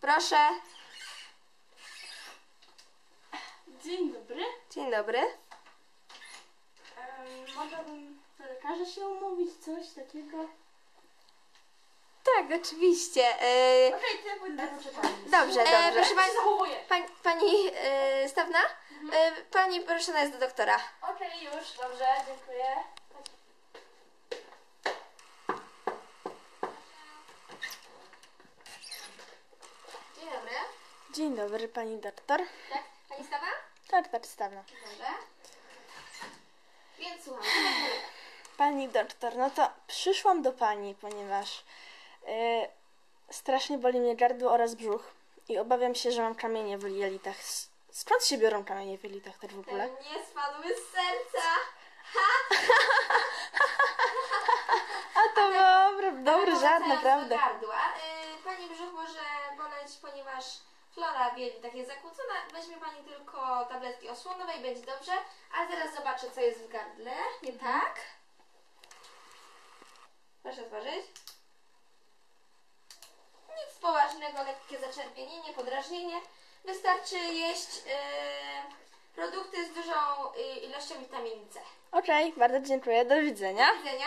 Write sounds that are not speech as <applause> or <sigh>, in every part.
Proszę. Dzień dobry. Dzień dobry. Em, mogłabym do lekarza się umówić, coś takiego? Tak, oczywiście. Okej, poczekania. dobrze, E, dobrze. proszę Pani. Pani, pani e, Stawna? E, pani proszę jest do doktora. Okej, już, dobrze, dziękuję. Dzień dobry. Dzień dobry, pani doktor. Tak, pani Stawa? Doktor Stawna. Dobrze. Więc słucham. Pani doktor, no to przyszłam do pani, ponieważ e, strasznie boli mnie gardło oraz brzuch i obawiam się, że mam kamienie w jelitach. Skąd się biorą kamienie w jelitach też w ogóle? Nie spadły z serca. <laughs> A to dobry, dobry żart, naprawdę. Gardła. Y, pani brzuch może boleć, ponieważ flora w jelitach jest zakłócona. Weźmie pani tylko tabletki osłonowe i będzie dobrze. A zaraz zobaczę, co jest w gardle. Nie tak? Proszę otworzyć. Nic poważnego, lekkie zaczerwienienie, podrażnienie. Wystarczy jeść y, produkty z dużą y, ilością witaminy C. Okej, bardzo dziękuję, do widzenia. Do widzenia.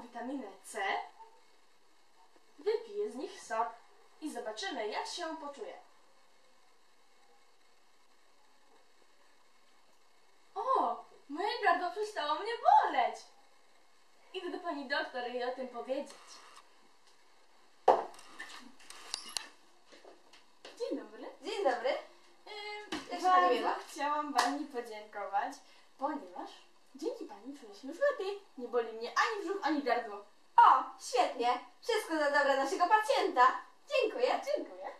Witaminę C, wypiję z nich sok i zobaczymy, jak się poczuje. O, moje gardło przestało mnie boleć. Idę do pani doktor i o tym powiedzieć. Dzień dobry. Dzień dobry. Ym, Jak się bardzo chciałam pani podziękować, ponieważ dzięki pani czuję się już lepiej. Nie boli mnie ani brzuch, ani gardło. O, świetnie. Wszystko za dobre naszego pacjenta. Dziękuję. Dziękuję.